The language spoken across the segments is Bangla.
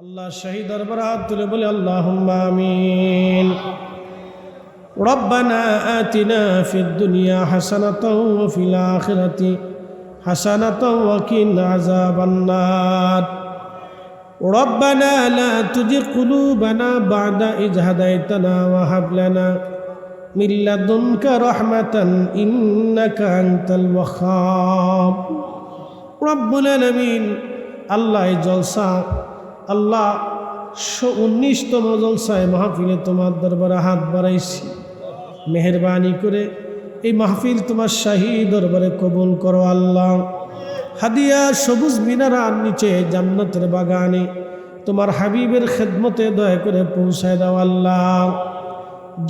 আল্লাহ শহীদ দরবার হাত তুলে বলে আল্লাহ আমিন ربنا آتنا في الدنيا حسنة وفي الآخرة حسنة وقنا عذاب النار ربنا لا تزغ قلوبنا بعد إذ هديتنا وهب لنا من لدنك رحمة إنك أنت الوهاب رب العالمين আল্লাহ এই জলসা আল্লাহ উনিশতম জলসায় মাহফিলে তোমার দরবারে হাত বাড়াইছি। মেহরবানি করে এই মাহফিল তোমার শাহী দরবারে কবুল করো আল্লাহ। হাদিয়া সবুজ মিনারার নিচে জান্নাতের বাগানে তোমার হাবিবের খেদমতে দয়া করে পৌঁছায় দাও আল্লাহ।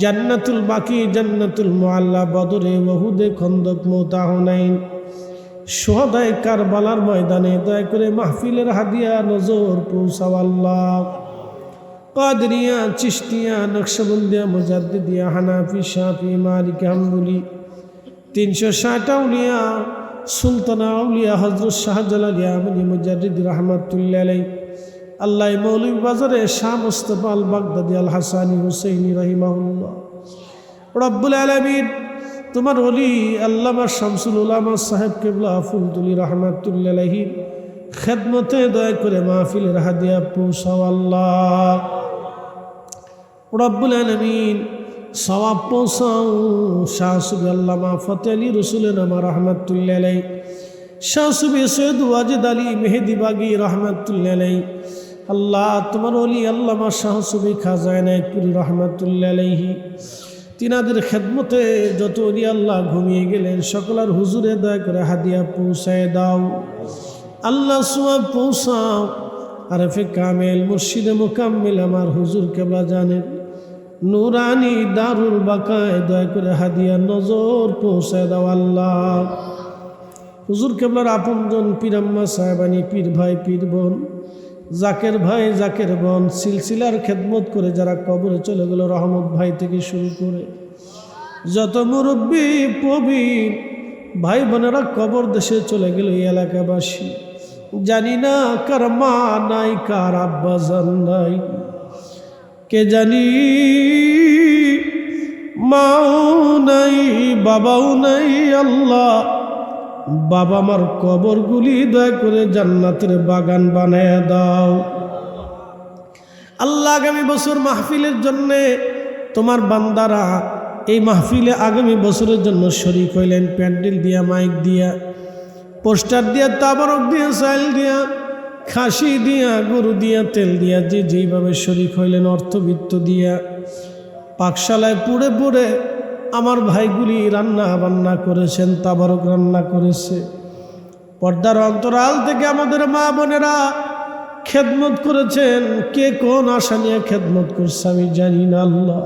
জান্নাতুল বাকি, জান্নাতুল মোয়াল্লা বদরে বহুদে খন্দক মোতাহনাইন। সোহদায় কারবালার ময়দানে দয়া করে মাহফিলের হাদিয়া নজর পৌঁছাও আল্লাহ। কাদরিয়া চিস্তিয়া নকশবন্দিয়া, মুজাদ্দিদিয়া, হানাফি, শাফি, মালিক, হাম্বুলি, তিনশো ষাট আউলিয়া, সুলতানা আউলিয়া হজরত শাহজালালিয়া আমলি মুজাদ্দিদ রহমতুল্লাহ আলাই আল্লাহ মৌলিক বাজারে শাহ মুস্তফা আল বাগদাদি আল হাসানি হুসৈনি রহিমাউল্লাহ রব্বুল আলমিন তোমার অলি আল্লামা শামসুল উলামা সাহেব কেবলা ফুলতুলি রহমাতুল্লাহি খেদমতে দয়া করে মাহফিলের হাদিয়া পৌঁছাও আল্লাহ। রব্বুল আলমিন সবাব পৌঁছাও। শাহ সুবি আল্লামা ফতে আলী রসুলের নামা রহমতুল্লাহ শাহ সুবি সৈয়দ ওয়াজিদ আলী মেহেদি বাগি রহমতুল্লাহ আল্লাহ তোমার অলি আল্লামা শাহ সুবি খাজায় নায়কপুরি রহমতুল্লাহ তিনাদের খেদমতে যত অলি আল্লাহ ঘুমিয়ে গেলেন সকলার হুজুরে দয়া করে হাদিয়া পৌঁছায় দাও। আল্লাহ সুয়াব পৌঁছাও। আরফে কামেল মুর্শিদে মোকাম্মেল আমার হুজুর কেবলা জানেন নুরানি দারুল বাকায় দয়া করে হাদিয়া নজর পৌঁছায় দাও আল্লাহ। হুজুর কেবলার আপনজন পীরাম্মা সাহেবানি পীর ভাই, পীর বোন। জাকের ভাই, জাকের বোন সিলসিলার খেদমত করে যারা কবরে চলে গেল, রহমত ভাই থেকে শুরু করে যত মুরব্বী, প্রবীণ ভাই বোনেরা কবর দেশে চলে গেল এই এলাকাবাসী। জানি না কার মা নাই, কার আব্বা জান নাই, কে জানি মাও নাই, বাবাও নাই, আল্লাহ বাবা আমার কবরগুলি দয়া করে জান্নাতের বাগান বানায় দাও। আল্লাহ আগামী বছর মাহফিলের জন্যে তোমার বান্দারা এই মাহফিলে আগামী বছরের জন্য শরিক হইলেন, প্যান্ডেল দিয়া, মাইক দিয়া, পোস্টার দিয়া, তাবারক দিয়া, চাইল দিয়া, খাসি দিয়া, গরু দিয়া, তেল দিয়া, যে যেইভাবে শরিক হইলেন, অর্থবিত্ত দিয়া, পাকশালায় পুড়ে পুড়ে আমার ভাইগুলি রান্না বান্না করেছেন, তাবারক রান্না করেছে। পর্দার অন্তরাল থেকে আমাদের মা বোনেরা খেদমত করেছেন। কে কোন আশা নিয়ে খেদমত করছে আমি জানি না আল্লাহ।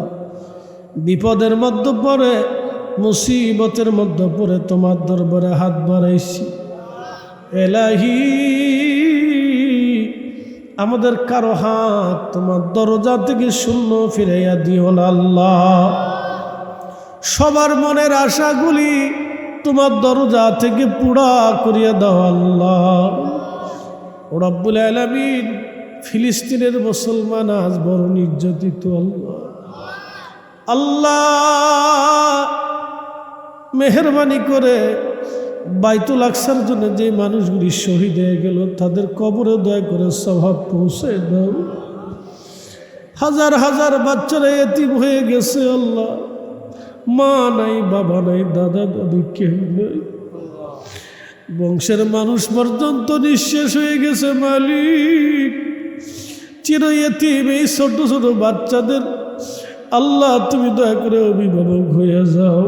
বিপদের মধ্যে পড়ে মুসিবতের মধ্যে পড়ে তোমার দরবারে হাত বাড়াইছি। এলাহি, আমাদের কারও হাত তোমার দরজা থেকে শূন্য ফিরাইয়া দিও না আল্লাহ। সবার মনের আশাগুলি তোমার দরজা থেকে পুরা করিয়া দাও আল্লাহ। রব্বুল আলমিন, ফিলিস্তিনের মুসলমান আজ বড় নির্যাতিত আল্লাহ। আল্লাহ, মেহরবানি করে বাইতুল আকসার জন্য যে মানুষগুলি শহীদ হয়ে গেল, তাদের কবরে দয়া করে স্বভাব পৌঁছে দাও। হাজার হাজার বাচ্চারা এতিম হয়ে গেছে আল্লাহ। মা নাই, বাবা নাই, দাদা দাদু কেউ নেই। বংশের মানুষ পর্যন্ত নিঃশেষ হয়ে গেছে মালিক। চির এতিম এই ছোট ছোট বাচ্চাদের। আল্লাহ, তুমি দয়া করে অভিভাবক হয়ে যাও।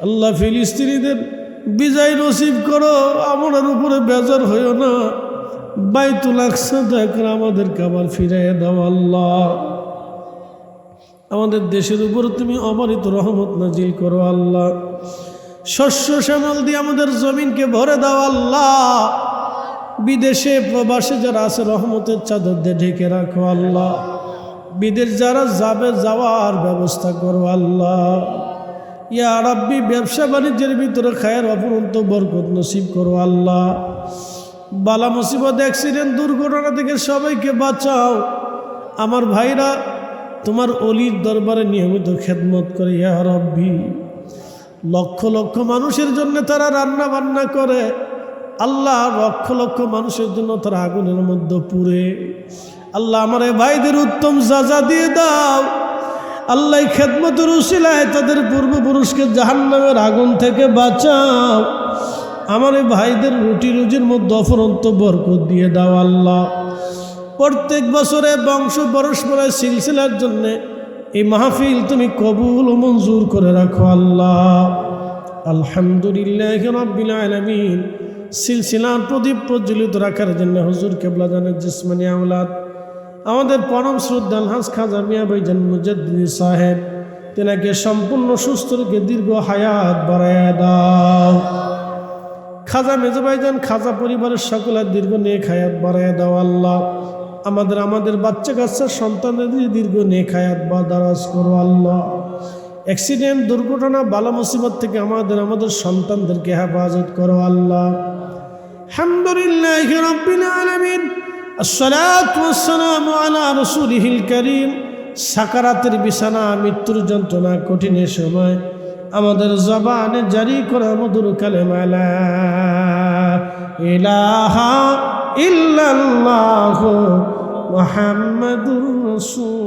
আল্লাহ, ফিলিস্তিনিদের বিজয় নসিব করো। আমার উপরে বেজার হইও না। বাইতুল আকসা, দয়া করে আমাদেরকে আবার ফিরাইয়া দাও আল্লাহ। আমাদের দেশের উপর তুমি অমানিত রহমত নাজিল করো আল্লাহ। শস্য শ্যামল দিয়ে আমাদের জমিনকে ভরে দাও আল্লাহ। বিদেশে প্রবাসে যারা আছে, রহমতের চাদর দিয়ে ঢেকে রাখো আল্লাহ। বিদেশ যারা যাবে, যাওয়ার ব্যবস্থা করো আল্লাহ। ইয়া রাব্বি, ব্যবসা বাণিজ্যের ভিতরে খায়ের অপরন্ত বরকত নসিব করো আল্লাহ। বালা মুসিবত, অ্যাক্সিডেন্ট, দুর্ঘটনা থেকে সবাইকে বাঁচাও। আমার ভাইরা তোমার অলির দরবারে নিয়মিত খেদমত করে, ইয়া রব্বি। লক্ষ লক্ষ মানুষের জন্য তারা রান্না বান্না করে, আল্লাহ লক্ষ লক্ষ মানুষের জন্য তারা আগুনের মধ্যে পুড়ে। আল্লাহ আমার ভাইদের উত্তম সাজা দিয়ে দাও। আল্লাহ খেদমতের উশিলায় তাদের পূর্বপুরুষকে জাহান্নামের আগুন থেকে বাঁচাও। আমার ভাইদের রুটি রুজির মধ্যে অফরন্ত বরকত দিয়ে দাও আল্লাহ। প্রত্যেক বছরে বংশ পরস্পরের সিলসিলার জন্য এই মাহফিল তুমি কবুল ও মঞ্জুর করে রাখো আল্লাহ। আলহামদুলিল্লাহ রব্বিল আলামিন। সিলসিলার প্রদীপ প্রজ্বলিত রাখার জন্য হুজুর কেবলা জানের জিসমানি আওলাদ আমাদের পরম শ্রদ্ধাল হাস খাজা মিয়া ভাইজান মুজাদ্দিদি সাহেব, তেনাকে সম্পূর্ণ সুস্থ রেখে দীর্ঘ হায়াত বাড়ায় দাও। খাজা মেজো ভাইজান খাজা পরিবারের সকলের দীর্ঘ নেক হায়াত বাড়ায় দাও আল্লাহ। আমাদের আমাদের বাচ্চা কাচ্চার সন্তানদের দীর্ঘ নেক হায়াত বা দারাজ করো আল্লাহ। অ্যাক্সিডেন্ট দুর্ঘটনা, বালা মুসিবত থেকে আমাদের আমাদের সন্তানদেরকে হেফাজত করো আল্লাহ। আলা সাকারাতের বিছানা, মৃত্যুর যন্ত্রণা, কঠিনের সময় আমাদের জবানে জারি করা মধুর কালেমা লা ইলাহা ইল্লাল্লাহু মুহাম্মাদুর রাসূল